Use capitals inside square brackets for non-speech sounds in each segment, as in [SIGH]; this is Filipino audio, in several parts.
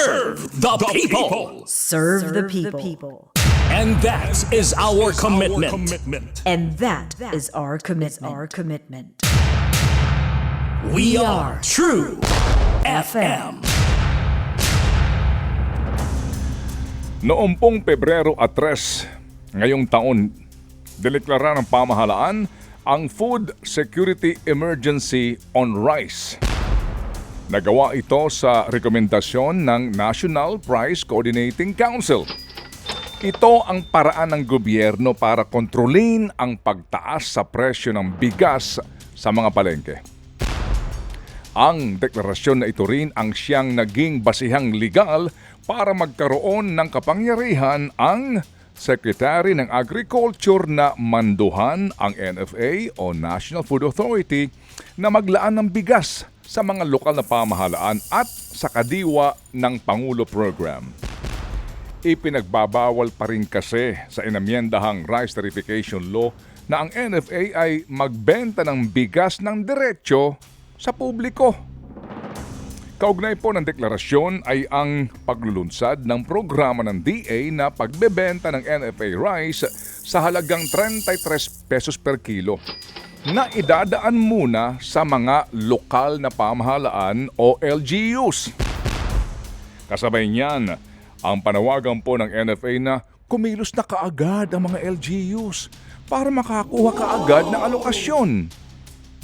Serve the people. Serve, the, people. And that is our commitment. And that is our commitment. Our commitment. We are True FM. Noong pong Pebrero at 3 ngayong taon, deleklara ng pamahalaan ang Food Security Emergency on Rice. Nagawa ito sa rekomendasyon ng National Price Coordinating Council. Ito ang paraan ng gobyerno para kontrolin ang pagtaas sa presyo ng bigas sa mga palengke. Ang deklarasyon na ito rin ang siyang naging basihang legal para magkaroon ng kapangyarihan ang Secretary ng Agriculture na manduhan ang NFA o National Food Authority na maglaan ng bigas sa mga lokal na pamahalaan at sa kadiwa ng Pangulo Program. Ipinagbabawal pa rin kasi sa inamyendahang Rice Tarification Law na ang NFA ay magbenta ng bigas ng diretsyo sa publiko. Kaugnay po ng deklarasyon ay ang paglulunsad ng programa ng DA na pagbebenta ng NFA rice sa halagang 33 pesos per kilo na idadaan muna sa mga lokal na pamahalaan o LGUs. Kasabay niyan, ang panawagan po ng NFA na kumilos na kaagad ang mga LGUs para makakuha kaagad ng alokasyon.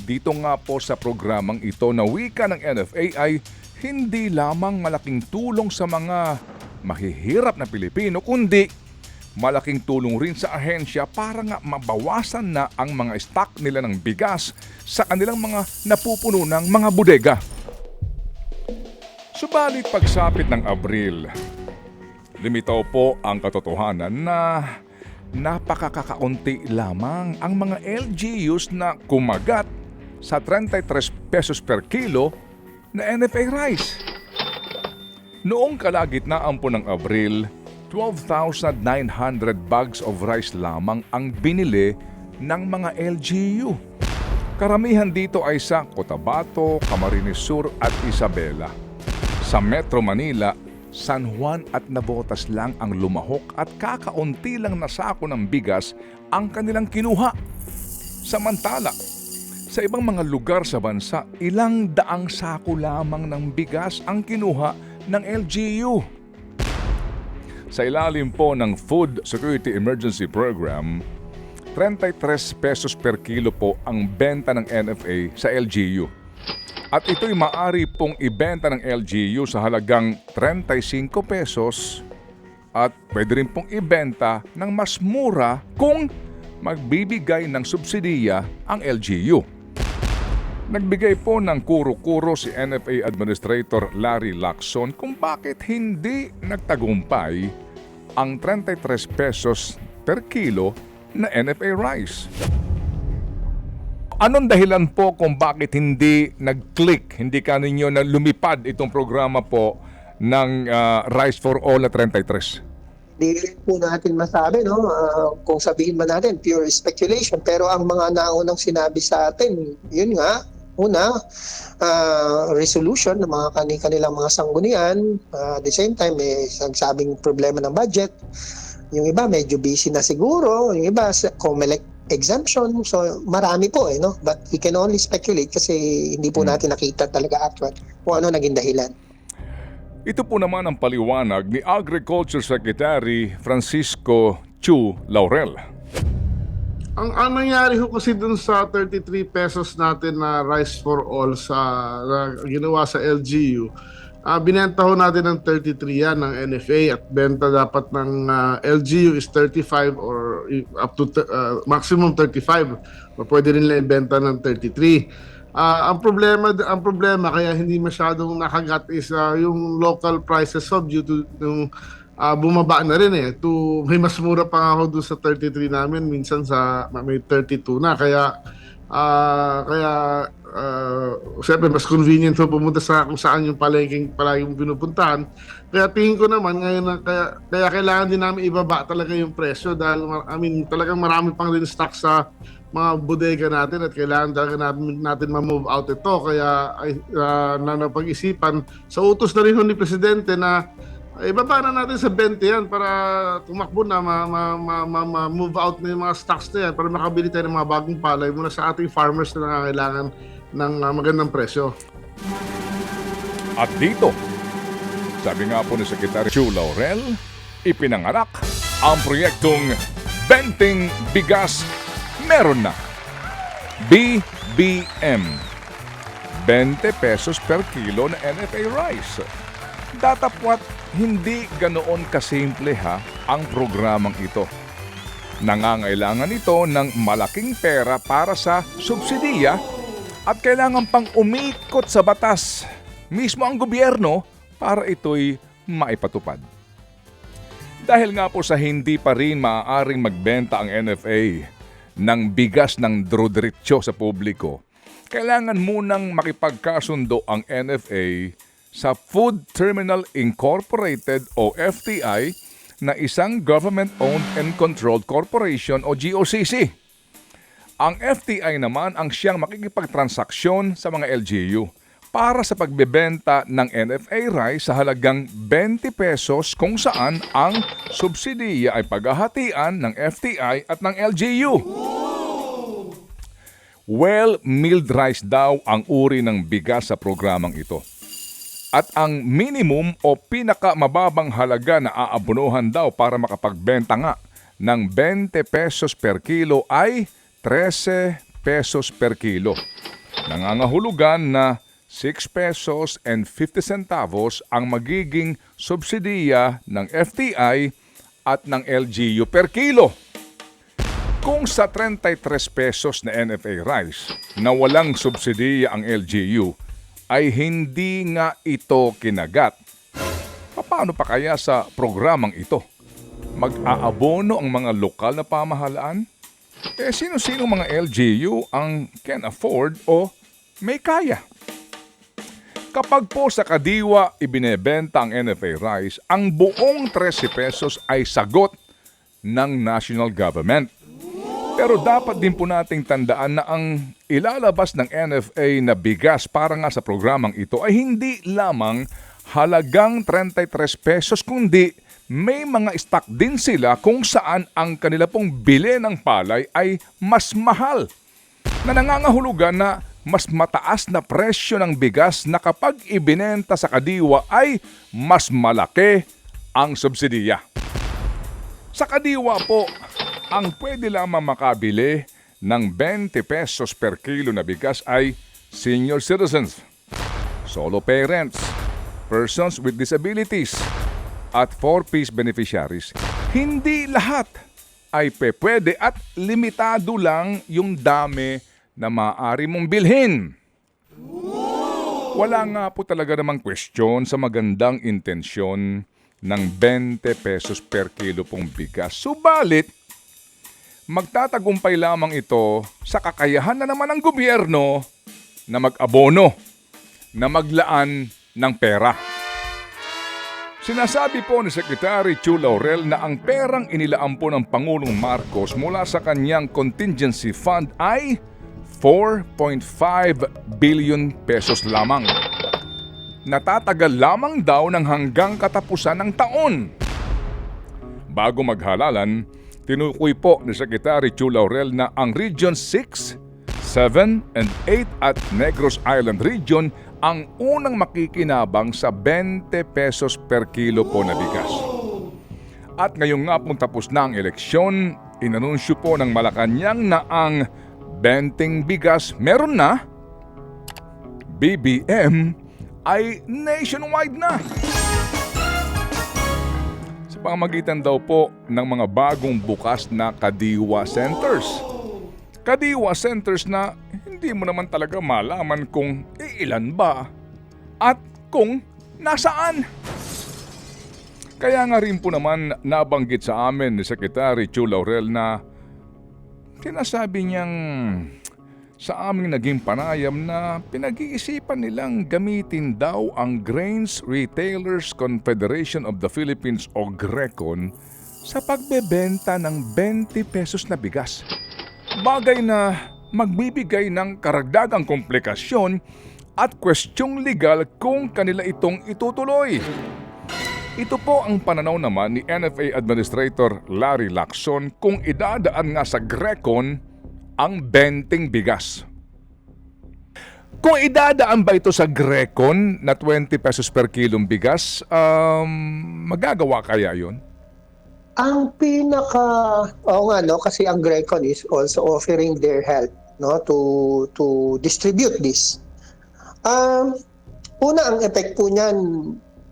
Dito nga po sa programang ito na wika ng NFA ay hindi lamang malaking tulong sa mga mahihirap na Pilipino kundi malaking tulong rin sa ahensya para nga mabawasan na ang mga stock nila ng bigas sa kanilang mga napupuno ng mga bodega. Subalit pagsapit ng Abril, limitaw po ang katotohanan na napakakakaunti lamang ang mga LGUs na kumagat sa 33 pesos per kilo na NFA rice. Noong kalagitnaan po ng Abril, 12,900 bags of rice lamang ang binili ng mga LGU. Karamihan dito ay sa Cotabato, Camarines Sur at Isabela. Sa Metro Manila, San Juan at Navotas lang ang lumahok at kakaunti lang na sako ng bigas ang kanilang kinuha. Samantala, sa ibang mga lugar sa bansa, ilang daang sako lamang ng bigas ang kinuha ng LGU. Sa ilalim po ng Food Security Emergency Program, 33 pesos per kilo po ang benta ng NFA sa LGU. At ito'y maari pong ibenta ng LGU sa halagang 35 pesos at pwede rin pong ibenta ng mas mura kung magbibigay ng subsidiya ang LGU. Nagbigay po ng kuro-kuro si NFA Administrator Larry Lacson kung bakit hindi nagtagumpay ang 33 pesos per kilo na NFA rice. Anong dahilan po kung bakit hindi nag-click, hindi ka ninyo na lumipad itong programa po ng ah, Rice for All na 33? Di rin po natin masabi, no? Ah, kung sabihin man natin, pure speculation. Pero ang mga naunang sinabi sa atin, yun nga, una, ah, resolution ng mga kani- kanilang mga sanggunian. Ah, at the same time, may nagsabing problema ng budget. Yung iba, medyo busy na siguro. Yung iba, sa- COMELEC exemption. So, marami po eh, no? But we can only speculate kasi hindi po natin nakita talaga actual kung ano naging dahilan. Ito po naman ang paliwanag ni Agriculture Secretary Francisco Chu Laurel. Ang, ang nangyari ho kasi dun sa 33 pesos natin na rice for all sa na ginawa sa LGU, ah binenta ho natin ng 33 yan ng NFA at benta dapat ng ah, LGU is 35 or up to ah, maximum 35 o pwede rin lang ibenta ng 33. Ah, ang problema ang problema kaya hindi masyadong nakagat is ah, yung local prices of due to yung ah, bumaba na rin eh. To, may mas mura pa ako doon sa 33 namin. Minsan sa may 32 na. Kaya, ah, kaya, uh, siyempre, mas convenient po pumunta sa kung saan yung palengking palagi mong pinupuntahan. Kaya tingin ko naman, ngayon na, kaya, kaya kailangan din namin ibaba talaga yung presyo dahil, I mean, talagang marami pang rin stock sa mga bodega natin at kailangan talaga natin, natin ma-move out ito. Kaya ay, ah, na napag-isipan sa utos na rin ho ni Presidente na ay, baba na natin sa 20 yan para tumakbo na ma, ma, ma, ma, ma- move out na yung mga stocks na yan para makabili tayo ng mga bagong palay mula sa ating farmers na nangangailangan ng ah, magandang presyo. At dito, sabi nga po ni Secretary Chu Laurel, ipinanganak ang proyektong Benting Bigas Meron na. BBM. 20 pesos per kilo na NFA rice. Datapwat hindi ganoon kasimple ha ang programang ito. Nangangailangan ito ng malaking pera para sa subsidiya at kailangan pang umikot sa batas mismo ang gobyerno para ito'y maipatupad. Dahil nga po sa hindi pa rin maaaring magbenta ang NFA ng bigas ng drodiretso sa publiko, kailangan munang makipagkasundo ang NFA sa Food Terminal Incorporated o FTI na isang government-owned and controlled corporation o GOCC. Ang FTI naman ang siyang makikipagtransaksyon sa mga LGU para sa pagbebenta ng NFA rice sa halagang 20 pesos kung saan ang subsidiya ay paghahatian ng FTI at ng LGU. Well-milled rice daw ang uri ng bigas sa programang ito. At ang minimum o pinakamababang halaga na aabunuhan daw para makapagbenta nga ng 20 pesos per kilo ay 13 pesos per kilo. Nangangahulugan na 6 pesos and 50 centavos ang magiging subsidiya ng FTI at ng LGU per kilo. Kung sa 33 pesos na NFA rice na walang subsidiya ang LGU ay hindi nga ito kinagat. Paano pa kaya sa programang ito? Mag-aabono ang mga lokal na pamahalaan? Eh sino-sino mga LGU ang can afford o may kaya? Kapag po sa kadiwa ibinebenta ang NFA rice, ang buong 13 pesos ay sagot ng national government. Pero dapat din po nating tandaan na ang ilalabas ng NFA na bigas para nga sa programang ito ay hindi lamang halagang 33 pesos kundi may mga stock din sila kung saan ang kanila pong bili ng palay ay mas mahal na nangangahulugan na mas mataas na presyo ng bigas na kapag ibinenta sa kadiwa ay mas malaki ang subsidiya. Sa kadiwa po, ang pwede lamang makabili ng 20 pesos per kilo na bigas ay senior citizens, solo parents, persons with disabilities, at 4-piece beneficiaries. Hindi lahat ay pwede at limitado lang yung dami na maaari mong bilhin. Wala nga po talaga namang question sa magandang intensyon ng 20 pesos per kilo pong bigas. Subalit, magtatagumpay lamang ito sa kakayahan na naman ng gobyerno na mag-abono, na maglaan ng pera. Sinasabi po ni Secretary Chu Laurel na ang perang inilaan po ng Pangulong Marcos mula sa kanyang contingency fund ay 4.5 billion pesos lamang. Natatagal lamang daw ng hanggang katapusan ng taon. Bago maghalalan, tinukoy po ni Secretary Chu Laurel na ang Region 6, 7, and 8 at Negros Island Region ang unang makikinabang sa 20 pesos per kilo po na bigas. At ngayong nga pong tapos na ang eleksyon, inanunsyo po ng Malacanang na ang benting bigas meron na, BBM ay nationwide na. Sa pamamagitan daw po ng mga bagong bukas na Kadiwa Centers. Kadiwa Centers na hindi mo naman talaga malaman kung iilan ba at kung nasaan. Kaya nga rin po naman nabanggit sa amin ni Secretary Chu Laurel na Sinasabi niyang sa aming naging panayam na pinag-iisipan nilang gamitin daw ang Grains Retailers Confederation of the Philippines o GRECON sa pagbebenta ng 20 pesos na bigas. Bagay na magbibigay ng karagdagang komplikasyon at kwestyong legal kung kanila itong itutuloy. Ito po ang pananaw naman ni NFA Administrator Larry Lacson kung idadaan nga sa Grecon ang benting bigas. Kung idadaan ba ito sa Grecon na 20 pesos per kilong bigas, um, magagawa kaya yon? Ang pinaka oo nga no kasi ang Grecon is also offering their help no to to distribute this. Um una ang effect po niyan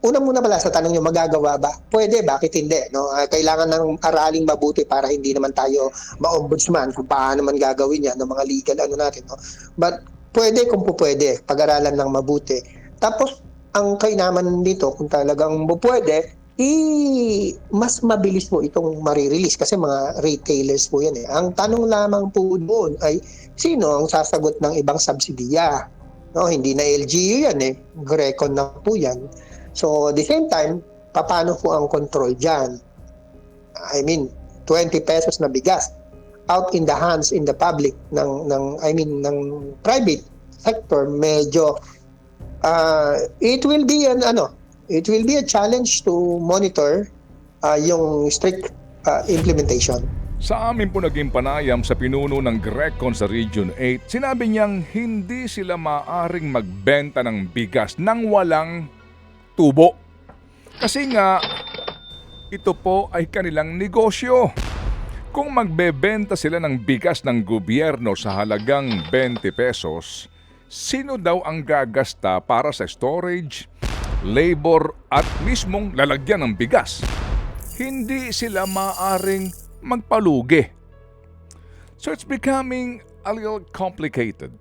una muna pala sa tanong yung magagawa ba? Pwede, bakit hindi? No? Ah, kailangan ng araling mabuti para hindi naman tayo ma-ombudsman kung paano man gagawin yan ng mga legal ano natin. No? But pwede kung po pwede, pag-aralan ng mabuti. Tapos, ang kainaman dito, kung talagang po pwede, i mas mabilis mo itong marirelease kasi mga retailers po yan eh. Ang tanong lamang po doon ay sino ang sasagot ng ibang subsidiya? No, hindi na LGU yan eh. Grecon na po yan. So, the same time, paano po ang control dyan? I mean, 20 pesos na bigas out in the hands in the public ng ng I mean ng private sector medyo uh, it will be an ano it will be a challenge to monitor uh, yung strict uh, implementation. Sa amin po naging panayam sa pinuno ng Grecon sa Region 8, sinabi niyang hindi sila maaring magbenta ng bigas nang walang tubo. Kasi nga, ito po ay kanilang negosyo. Kung magbebenta sila ng bigas ng gobyerno sa halagang 20 pesos, sino daw ang gagasta para sa storage, labor at mismong lalagyan ng bigas? Hindi sila maaring magpalugi. So it's becoming a little complicated.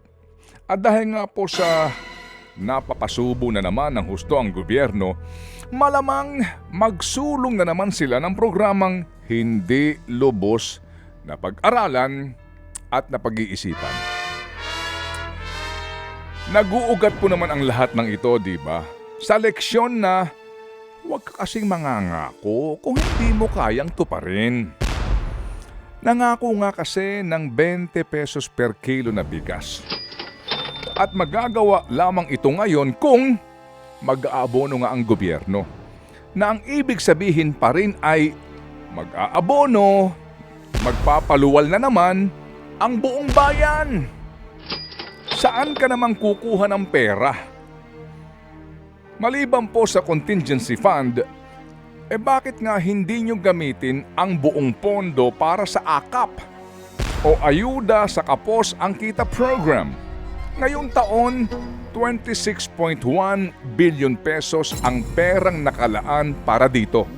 At dahil nga po sa napapasubo na naman ng husto ang gobyerno, malamang magsulong na naman sila ng programang hindi lubos na pag-aralan at napag-iisipan. Naguugat po naman ang lahat ng ito, di ba? Sa leksyon na huwag ka kasing mangangako kung hindi mo kayang tuparin. Nangako nga kasi ng 20 pesos per kilo na bigas. At magagawa lamang ito ngayon kung mag-aabono nga ang gobyerno. Na ang ibig sabihin pa rin ay mag-aabono, magpapaluwal na naman ang buong bayan. Saan ka namang kukuha ng pera? Maliban po sa contingency fund, eh bakit nga hindi nyo gamitin ang buong pondo para sa AKAP o ayuda sa kapos ang kita program? Ngayong taon, 26.1 billion pesos ang perang nakalaan para dito.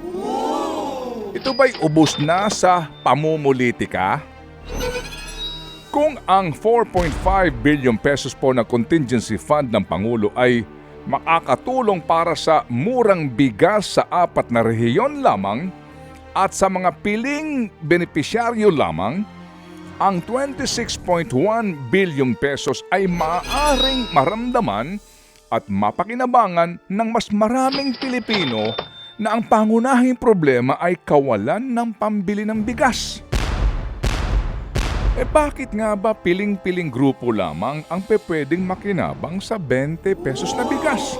Ito ba'y ubos na sa pamumulitika? Kung ang 4.5 billion pesos po na contingency fund ng Pangulo ay makakatulong para sa murang bigas sa apat na rehiyon lamang at sa mga piling benepisyaryo lamang, ang 26.1 billion pesos ay maaaring maramdaman at mapakinabangan ng mas maraming Pilipino na ang pangunahing problema ay kawalan ng pambili ng bigas. Eh bakit nga ba piling-piling grupo lamang ang pepwedeng makinabang sa 20 pesos na bigas?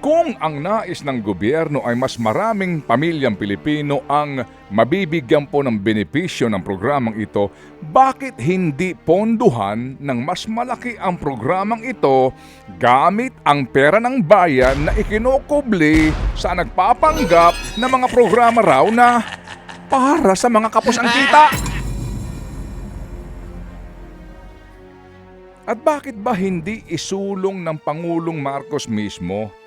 Kung ang nais ng gobyerno ay mas maraming pamilyang Pilipino ang mabibigyan po ng benepisyo ng programang ito, bakit hindi ponduhan ng mas malaki ang programang ito gamit ang pera ng bayan na ikinukubli sa nagpapanggap na mga programa raw na para sa mga kapos ang kita? At bakit ba hindi isulong ng Pangulong Marcos mismo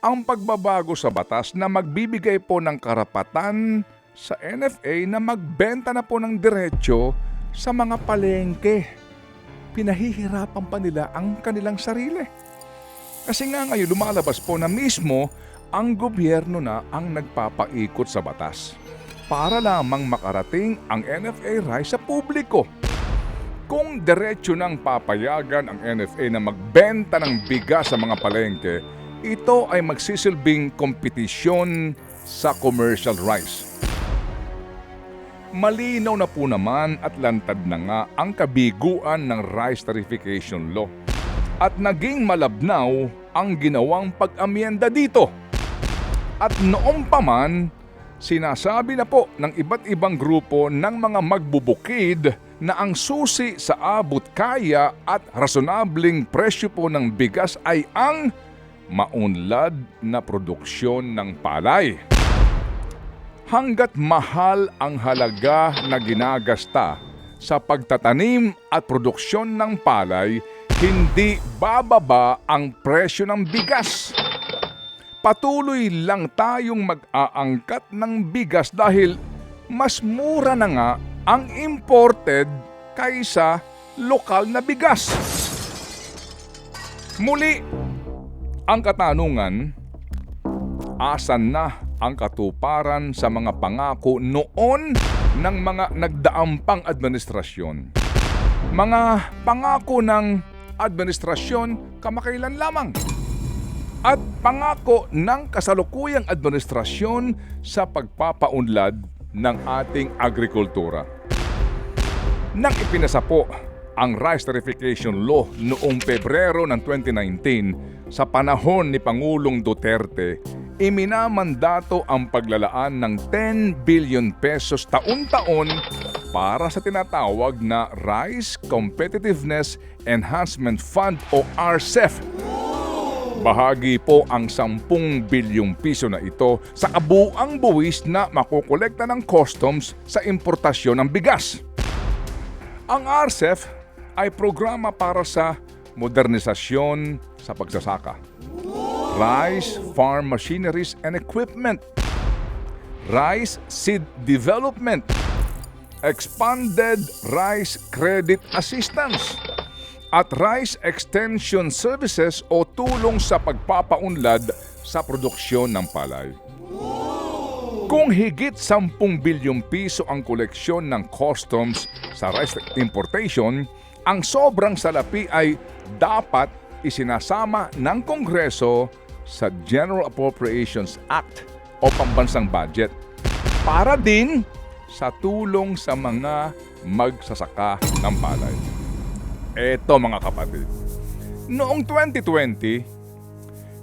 ang pagbabago sa batas na magbibigay po ng karapatan sa NFA na magbenta na po ng diretsyo sa mga palengke? Pinahihirapan pa nila ang kanilang sarili. Kasi nga ngayon lumalabas po na mismo ang gobyerno na ang nagpapaikot sa batas para lamang makarating ang NFA rice sa publiko. Kung diretso nang papayagan ang NFA na magbenta ng bigas sa mga palengke, ito ay magsisilbing kompetisyon sa commercial rice. Malinaw na po naman at lantad na nga ang kabiguan ng rice tarification law. At naging malabnaw ang ginawang pag-amyenda dito. At noong pa man, sinasabi na po ng iba't ibang grupo ng mga magbubukid na ang susi sa abot kaya at rasonableng presyo po ng bigas ay ang maunlad na produksyon ng palay. Hanggat mahal ang halaga na ginagasta sa pagtatanim at produksyon ng palay, hindi bababa ang presyo ng bigas patuloy lang tayong mag-aangkat ng bigas dahil mas mura na nga ang imported kaysa lokal na bigas. Muli, ang katanungan, asan na ang katuparan sa mga pangako noon ng mga nagdaampang administrasyon? Mga pangako ng administrasyon kamakailan lamang at pangako ng kasalukuyang administrasyon sa pagpapaunlad ng ating agrikultura. Nang ipinasa po ang Rice Tarification Law noong Pebrero ng 2019 sa panahon ni Pangulong Duterte, iminamandato ang paglalaan ng 10 billion pesos taon-taon para sa tinatawag na Rice Competitiveness Enhancement Fund o RCEF Bahagi po ang 10 bilyong piso na ito sa kabuang buwis na makukolekta ng customs sa importasyon ng bigas. Ang RCEF ay programa para sa modernisasyon sa pagsasaka. Rice Farm Machineries and Equipment. Rice Seed Development. Expanded Rice Credit Assistance at Rice Extension Services o tulong sa pagpapaunlad sa produksyon ng palay. Kung higit 10 bilyong piso ang koleksyon ng customs sa rice importation, ang sobrang salapi ay dapat isinasama ng Kongreso sa General Appropriations Act o pambansang budget para din sa tulong sa mga magsasaka ng palay. Eto mga kapatid. Noong 2020,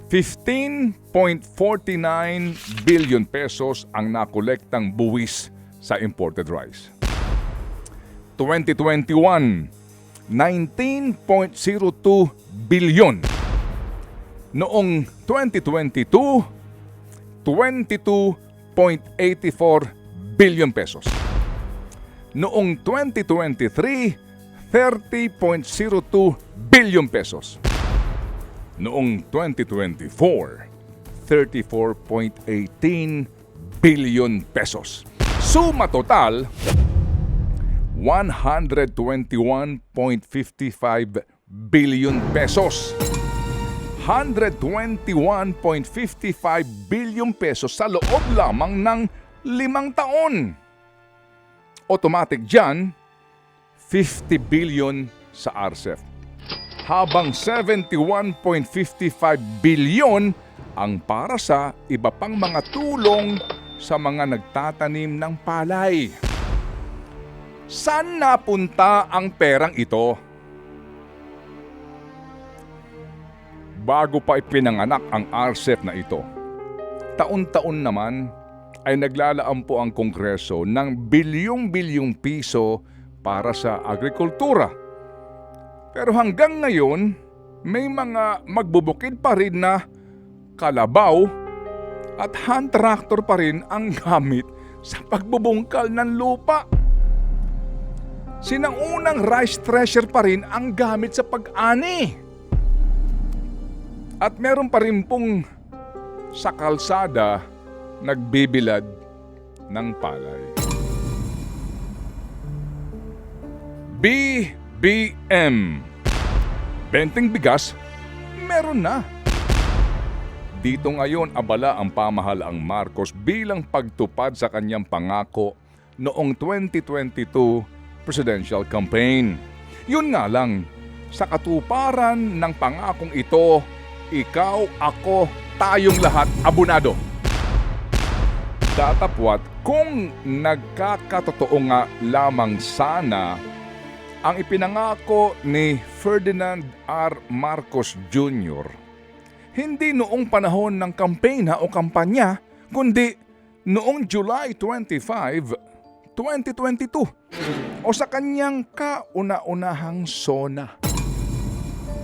15.49 billion pesos ang nakolektang buwis sa imported rice. 2021, 19.02 billion. Noong 2022, 22.84 billion pesos. Noong 2023, 30.02 billion pesos. Noong 2024, 34.18 billion pesos. Suma total, 121.55 billion pesos. 121.55 billion pesos sa loob lamang ng limang taon. Automatic dyan, 50 billion sa RCEF. Habang 71.55 billion ang para sa iba pang mga tulong sa mga nagtatanim ng palay. Saan napunta ang perang ito? Bago pa ipinanganak ang RCEF na ito, taon-taon naman ay naglalaan po ang Kongreso ng bilyong-bilyong piso para sa agrikultura. Pero hanggang ngayon, may mga magbubukid pa rin na kalabaw at hand tractor pa rin ang [LAUGHS] gamit sa pagbubungkal ng lupa. Sinangunang rice thresher pa rin ang gamit sa pag-ani. At meron pa rin pong sa kalsada nagbibilad ng palay. BBM. Benteng bigas, meron na. Dito ngayon abala ang pamahalaang Marcos bilang pagtupad sa kanyang pangako noong 2022 presidential campaign. Yun nga lang, sa katuparan ng pangakong ito, ikaw, ako, tayong lahat abunado. Datapwat kung nagkakatotoo nga lamang sana ang ipinangako ni Ferdinand R. Marcos Jr. Hindi noong panahon ng kampanya o kampanya, kundi noong July 25, 2022 o sa kanyang kauna-unahang sona.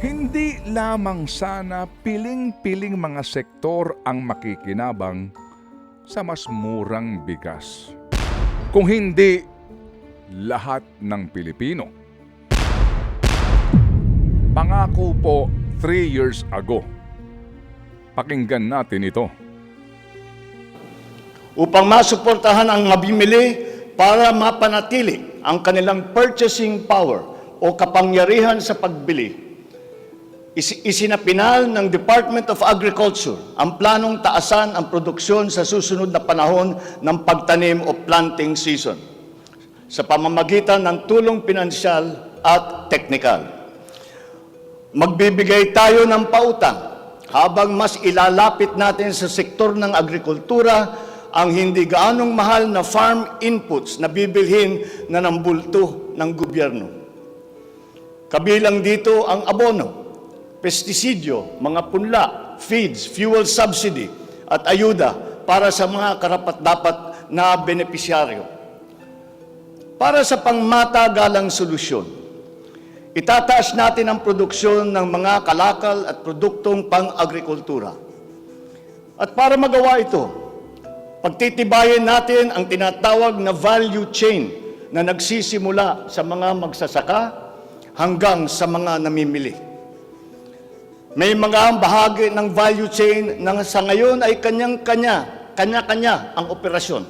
Hindi lamang sana piling-piling mga sektor ang makikinabang sa mas murang bigas. Kung hindi, lahat ng Pilipino. Pangako po 3 years ago. Pakinggan natin ito. upang masuportahan ang mabimili para mapanatili ang kanilang purchasing power o kapangyarihan sa pagbili. Is- isinapinal ng Department of Agriculture ang planong taasan ang produksyon sa susunod na panahon ng pagtanim o planting season sa pamamagitan ng tulong pinansyal at teknikal. Magbibigay tayo ng pautang habang mas ilalapit natin sa sektor ng agrikultura ang hindi gaanong mahal na farm inputs na bibilhin na ng bulto ng gobyerno. Kabilang dito ang abono, pestisidyo, mga punla, feeds, fuel subsidy at ayuda para sa mga karapat-dapat na benepisyaryo. Para sa pangmatagalang solusyon, Itataas natin ang produksyon ng mga kalakal at produktong pang-agrikultura. At para magawa ito, pagtitibayin natin ang tinatawag na value chain na nagsisimula sa mga magsasaka hanggang sa mga namimili. May mga bahagi ng value chain na sa ngayon ay kanyang-kanya, kanya-kanya ang operasyon.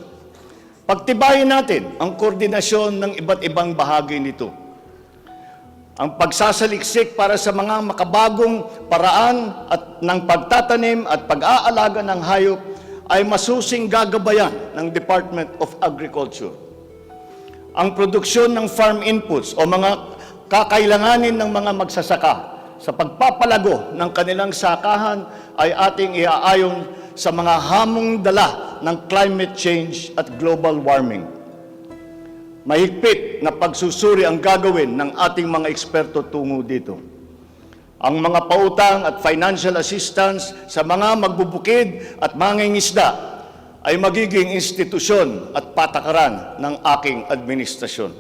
Pagtibayin natin ang koordinasyon ng iba't ibang bahagi nito ang pagsasaliksik para sa mga makabagong paraan at ng pagtatanim at pag-aalaga ng hayop ay masusing gagabayan ng Department of Agriculture. Ang produksyon ng farm inputs o mga kakailanganin ng mga magsasaka sa pagpapalago ng kanilang sakahan ay ating iaayon sa mga hamong dala ng climate change at global warming. Mahigpit na pagsusuri ang gagawin ng ating mga eksperto tungo dito. Ang mga pautang at financial assistance sa mga magbubukid at mangingisda ay magiging institusyon at patakaran ng aking administrasyon.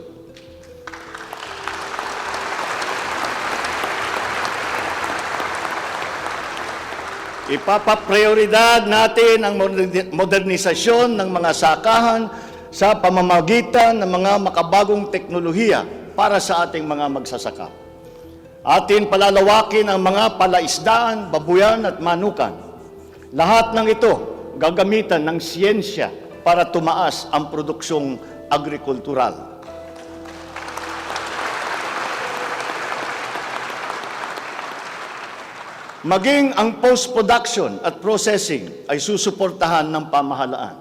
Ipapaprioridad natin ang moderni- modernisasyon ng mga sakahan sa pamamagitan ng mga makabagong teknolohiya para sa ating mga magsasaka. Atin palalawakin ang mga palaisdaan, babuyan at manukan. Lahat ng ito gagamitan ng siyensya para tumaas ang produksyong agrikultural. Maging ang post-production at processing ay susuportahan ng pamahalaan.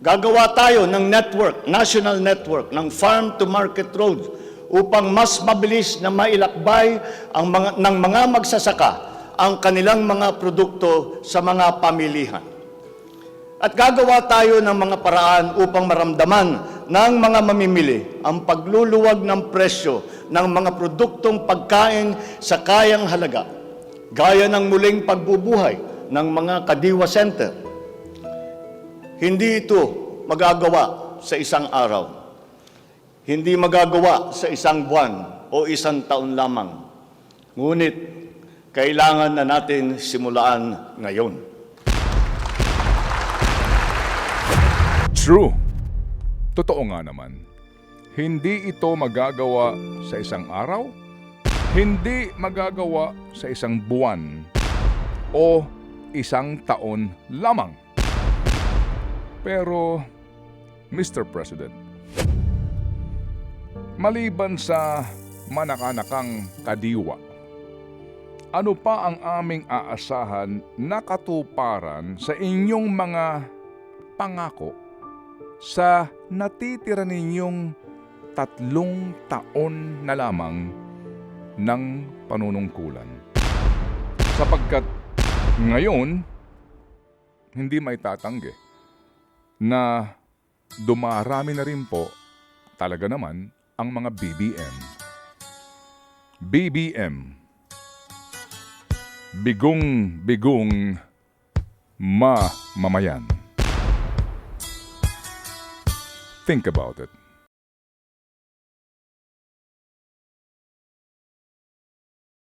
Gagawa tayo ng network, national network, ng farm-to-market road upang mas mabilis na mailakbay ang mga, ng mga magsasaka ang kanilang mga produkto sa mga pamilihan. At gagawa tayo ng mga paraan upang maramdaman ng mga mamimili ang pagluluwag ng presyo ng mga produktong pagkain sa kayang halaga, gaya ng muling pagbubuhay ng mga Kadiwa Center. Hindi ito magagawa sa isang araw. Hindi magagawa sa isang buwan o isang taon lamang. Ngunit, kailangan na natin simulaan ngayon. True. Totoo nga naman. Hindi ito magagawa sa isang araw, hindi magagawa sa isang buwan o isang taon lamang. Pero, Mr. President, maliban sa manakanakang kadiwa, ano pa ang aming aasahan na katuparan sa inyong mga pangako sa natitira ninyong tatlong taon na lamang ng panunungkulan. Sapagkat ngayon, hindi may tatanggi na dumarami na rin po talaga naman ang mga BBM. BBM. Bigong-bigong ma mamayan. Think about it.